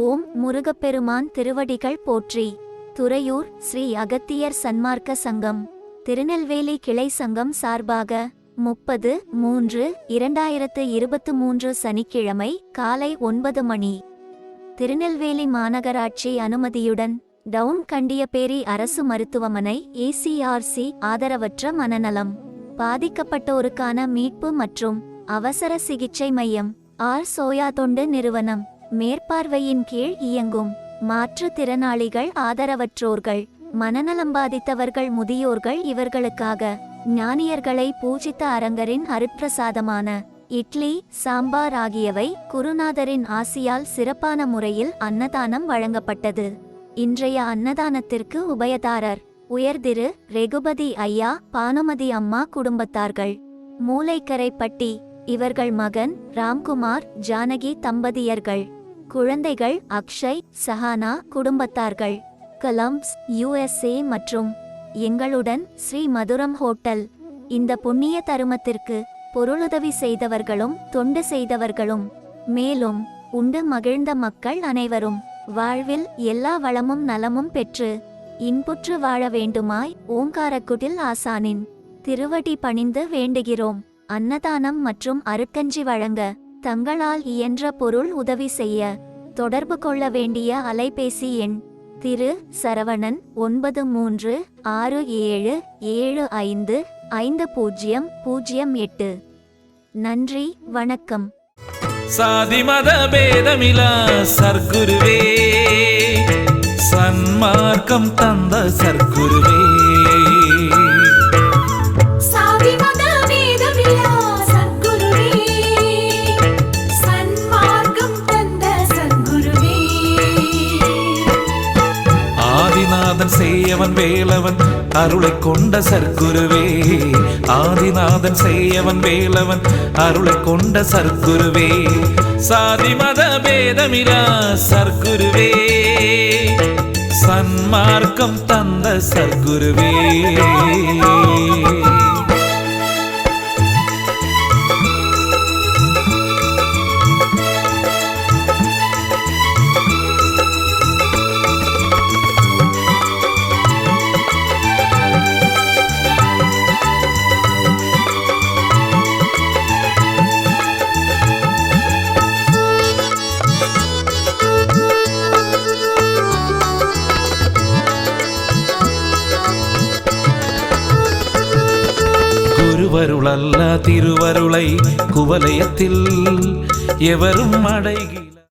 ஓம் முருகப்பெருமான் திருவடிகள் போற்றி. துறையூர் ஸ்ரீ அகத்தியர் சன்மார்க்க சங்கம். திருநெல்வேலி கிளை சங்கம் சார்பாக முப்பது மூன்று இரண்டாயிரத்து இருபத்து மூன்று சனிக்கிழமை காலை ஒன்பது மணி. திருநெல்வேலி மாநகராட்சி அனுமதியுடன் டவுன் கண்டியபேரி அரசு மருத்துவமனை ஏசிஆர்சி ஆதரவற்ற மனநலம். பாதிக்கப்பட்டோருக்கான மீட்பு மற்றும் அவசர சிகிச்சை மையம் ஆர் சோயா தொண்டு நிறுவனம். மேற்பார்வையின் கீழ் இயங்கும். மாற்றுத்திறனாளிகள் ஆதரவற்றோர்கள் மனநலம் பாதித்தவர்கள் முதியோர்கள் இவர்களுக்காக ஞானியர்களை பூஜித்த அரங்கரின் அருப்பிரசாதமான இட்லி சாம்பார் ஆகியவை குருநாதரின் ஆசியால் சிறப்பான முறையில் அன்னதானம் வழங்கப்பட்டது. இன்றைய அன்னதானத்திற்கு உபயதாரர் உயர்திரு ரெகுபதி ஐயா பானுமதி அம்மா குடும்பத்தார்கள். மூளைக்கரைப்பட்டி இவர்கள் மகன் ராம்குமார் ஜானகி தம்பதியர்கள். குழந்தைகள் அக்ஷய் சஹானா குடும்பத்தார்கள். கலம்ஸ் யுஎஸ்ஏ மற்றும் எங்களுடன் ஸ்ரீ மதுரம் ஹோட்டல். இந்த புண்ணிய தருமத்திற்கு பொருளுதவி செய்தவர்களும் தொண்டு செய்தவர்களும். மேலும் உண்டு மகிழ்ந்த மக்கள் அனைவரும். வாழ்வில் எல்லா வளமும் நலமும் பெற்று இன்புற்று வாழ வேண்டுமாய் ஓங்காரக்குடில் ஆசானின் திருவடி பணிந்து வேண்டுகிறோம். அன்னதானம் மற்றும் அருட்கஞ்சி வழங்க தங்களால் இயன்ற பொருள் உதவி செய்ய தொடர்பு கொள்ள வேண்டிய அலைபேசி எண் திரு சரவணன் ஒன்பது மூன்று ஆறு ஏழு ஏழு ஐந்து ஐந்து பூஜ்ஜியம் பூஜ்ஜியம் எட்டு. நன்றி வணக்கம். சாதி மத பேதமிலா சர்க்குருவே சன்மார்க்கம் தந்த சர்க்குருவே. ஆதிநாதன் செய்யவன் வேலவன் அருளை கொண்ட சர்க்குருவே. ஆதிநாதன் செய்யவன் வேலவன் அருளை கொண்ட சர்க்குருவே. சாதி மத பேதமிரா சர்க்குருவே. சன்மார்க்கம் தந்த சர்க்குருவே. திருவருளல்ல திருவருளை குவலயத்தில் எவரும் அடைகி